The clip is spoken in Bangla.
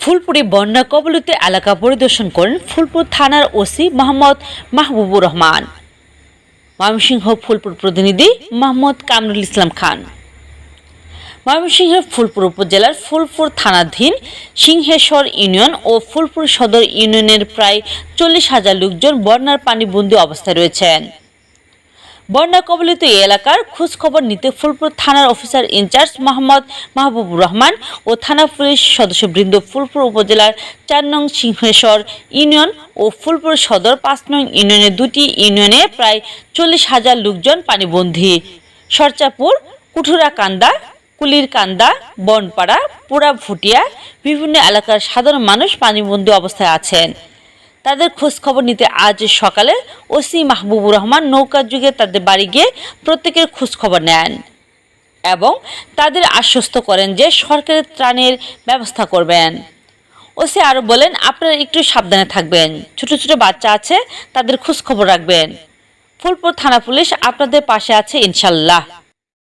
ফুলপুরে বন্যা কবলিত এলাকা পরিদর্শন করেন ফুলপুর থানার ওসি মোহাম্মদ মাহবুবুর রহমান। ময়মনসিংহ ফুলপুর প্রতিনিধি মোহাম্মদ কামরুল ইসলাম খান। ময়মনসিংহের ফুলপুর উপজেলার ফুলপুর থানাধীন সিংহেশ্বর ইউনিয়ন ও ফুলপুর সদর ইউনিয়নের প্রায় চল্লিশ হাজার লোকজন বন্যার পানিবন্দী অবস্থায় রয়েছেন। বন্যা কবলিত এলাকার খোঁজ খবর নিতে ফুলপুর থানার officer in charge Mohammad Mahbubur Rahman ও থানা পুলিশ সদস্যবৃন্দ ফুলপুর উপজেলার চার নং সিংহেশ্বর ইউনিয়ন ও ফুলপুর সদর পাঁচ নং ইউনিয়নের দুটি ইউনিয়নে প্রায় চল্লিশ হাজার লোকজন পানিবন্দী। সরচাপুর কুঠুরাকান্দা, কুলিরকান্দা, বনপাড়া পোড়া ভুটিয়া বিভিন্ন এলাকার সাধারণ মানুষ পানিবন্দী অবস্থায় আছেন। তাদের খোঁজ খবর নিতে আজ সকালে ওসি মাহবুবুর রহমান নৌকার যুগে তাদের বাড়ি গিয়ে প্রত্যেকের খোঁজ খবর নেন এবং তাদের আশ্বস্ত করেন যে সরকারের ত্রাণের ব্যবস্থা করবেন। ওসি আরও বলেন, আপনারা একটু সাবধানে থাকবেন। ছোট ছোট বাচ্চা আছে, তাদের খোঁজ খবর রাখবেন। ফুলপুর থানা পুলিশ আপনাদের পাশে আছে ইনশাল্লাহ।